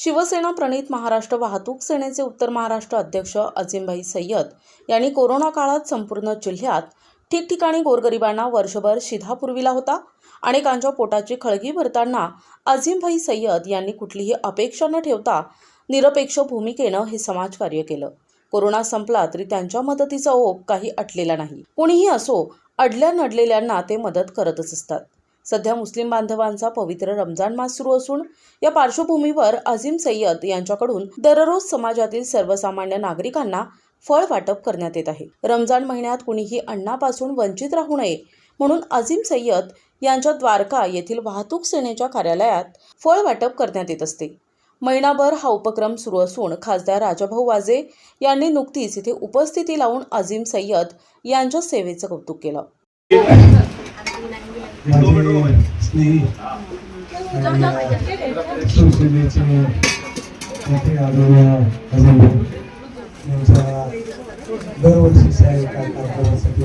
शिवसेना प्रणित महाराष्ट्र वाहतूक सेनेचे उत्तर महाराष्ट्र अध्यक्ष अजिमभाई सय्यद यांनी कोरोना काळात संपूर्ण जिल्ह्यात ठिकठिकाणी गोरगरिबांना वर्षभर शिधा पुरविला होता. अनेकांच्या पोटाची खळगी भरताना अजिमभाई सय्यद यांनी कुठलीही अपेक्षा न ठेवता निरपेक्ष भूमिकेनं हे समाजकार्य केलं. कोरोना संपला तरी त्यांच्या मदतीचा ओघ काही अटलेला नाही. कुणीही असो अडल्या नडलेल्यांना ते मदत करतच असतात. सध्या मुस्लिम बांधवांचा पवित्र रमजान मास सुरू असून या पार्श्वभूमीवर अझीम सय्यद यांच्याकडून दररोज समाजातील सर्वसामान्य नागरिकांना फळ वाटप करण्यात येत आहे. रमजान महिन्यात कुणीही अन्नापासून वंचित राहू नये म्हणून अझीम सय्यद यांच्या द्वारका येथील वाहतूक सेनेच्या कार्यालयात फळ वाटप करण्यात येत असते. महिनाभर हा उपक्रम सुरू असून खासदार राजाभाऊ वाजे यांनी नुकतीच इथे उपस्थिती लावून अझीम सय्यद यांच्या सेवेचं कौतुक केलं. माझे आणि शिवसेनेचे आदरणीय दरवर्षी शाळेत कार्यक्रमासाठी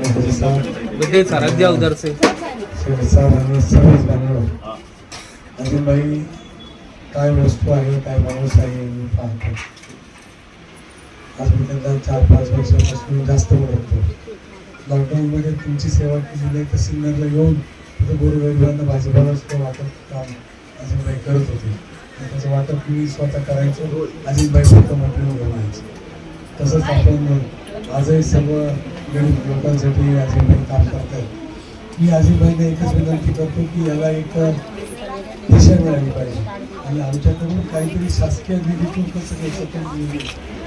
उपस्थित सर्व द्या उधर से शेठ आणि सर्वच अजूनबाई काय वस्तू आहे काय माणूस आहे मी पाहतो आज मी त्यांना चार पाच वर्षापासून जास्त ओळखतो. लॉकडाऊनमध्ये तुमची सेवा केली नाही तर सिन्नरला येऊन तिथं गोरगरिबांना भाजीपालाचं वाटप काम अजितबाई करत होते. आणि त्याचं वाटप मी स्वतः करायचो. अजितबाई फक्त मटेरियल बनवायचं हो, तसंच आपण आजही सर्व गरीब लोकांसाठी अजितबाई काम करतात. मी अजितबाईने एकच विनंती करतो की याला एक दिशा मिळाली पाहिजे. आणि आमच्याकडून काहीतरी शासकीय निधीतून कसं काही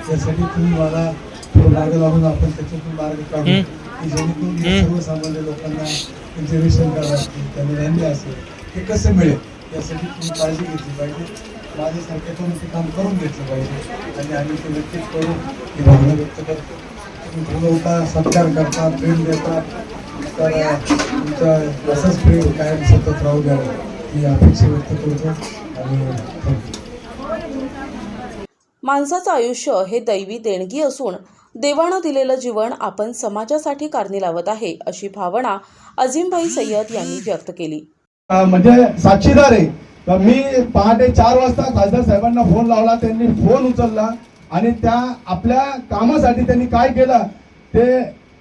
त्यासाठी तुम्ही मला मार्ग लावून आपण त्याच्यातून मार्ग काढू. की जेणेकरून सर्वसामान्य लोकांना त्यांचे रेशन कार्ड असतील त्यांना धान्य असेल. हे कसं मिळेल? यासाठी तुम्ही काळजी घेतली पाहिजे. माझ्यासारख्याकडून ते काम करून घेतलं पाहिजे. आणि आम्ही ते नक्कीच करू. ही भावना व्यक्त करतो. तुम्ही बोलवता सत्कार करता प्रेम देता. तर तुमचा असंच प्रेम कायम सतत राहू द्या ही अपेक्षा व्यक्त करतो. आणि थँक्यू. माणसाचं आयुष्य हे दैवी देणगी असून देवानं दिलेलं जीवन आपण समाजासाठी कारणी लावत आहे अशी भावना अजिमभाई सय्यद यांनी व्यक्त केली. म्हणजे साक्षीदार आहे. मी पहाटे चार वाजता खासदार साहेबांना फोन लावला त्यांनी फोन उचलला आणि त्या आपल्या कामासाठी त्यांनी काय केलं ते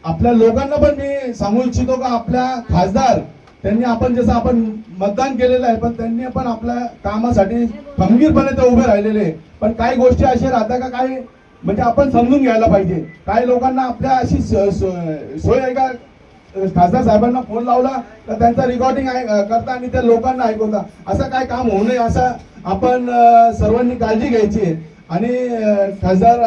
आपल्या लोकांना पण मी सांगू इच्छितो का आपल्या खासदार त्यांनी आपण जसं आपण मतदान केलेलं आहे पण त्यांनी पण आपल्या कामासाठी खंबीरपणे ते उभे राहिलेले आहे. पण काही गोष्टी अशा राहतात का काही म्हणजे आपण समजून घ्यायला पाहिजे काही लोकांना आपल्या अशी सोय आहे का खासदार साहेबांना फोन लावला तर त्यांचा रेकॉर्डिंग करता आणि त्या लोकांना ऐकवता असं काय काम होऊ नये असं आपण सर्वांनी काळजी घ्यायची आहे. आणि खासदार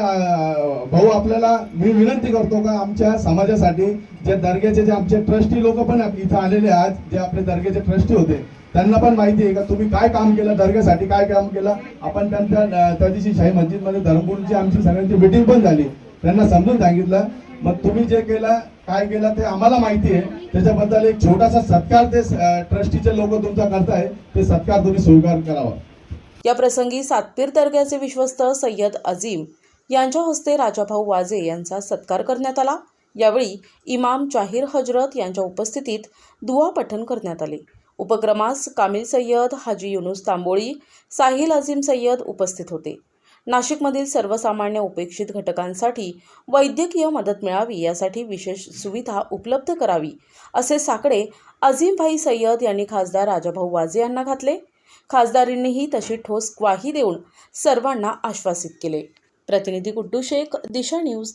भाऊ आपल्याला मी विनंती करतो का आमच्या समाजासाठी जे दर्ग्याचे जे आमचे ट्रस्टी लोक पण इथं आलेले आहेत जे आपले दर्ग्याचे ट्रस्टी होते त्यांना पण माहिती आहे का तुम्ही काय काम केलं दर्ग्यासाठी काय काम केलं? आपण त्यांच्या त्या दिवशी शाही मस्जिदमध्ये धर्मपूरची आमची सगळ्यांची मिटिंग पण झाली. त्यांना समजून सांगितलं. मग तुम्ही जे केलं काय केलं ते आम्हाला माहिती आहे. त्याच्याबद्दल एक छोटासा सत्कार ते ट्रस्टीचे लोक तुमचा करताय ते सत्कार तुम्ही स्वीकार करावा. या प्रसंगी सातपीर दर्ग्याचे विश्वस्त सय्यद अजीम यांच्या हस्ते राजाभाऊ वाजे यांचा सत्कार करण्यात आला. यावेळी इमाम जाहीर हजरत यांच्या उपस्थितीत दुवा पठण करण्यात आले. उपक्रमास कामिल सय्यद हाजी युनुस तांबोळी साहिल अजीम सय्यद उपस्थित होते. नाशिकमधील सर्वसामान्य उपेक्षित घटकांसाठी वैद्यकीय मदत मिळावी यासाठी विशेष सुविधा उपलब्ध करावी असे साकडे अझीमभाई सय्यद यांनी खासदार राजाभाऊ वाजे यांना घातले. खासदारांनीही तशी ठोस ग्वाही देऊन सर्वांना आश्वासित केले. प्रतिनिधी गुड्डू शेख दिशा न्यूज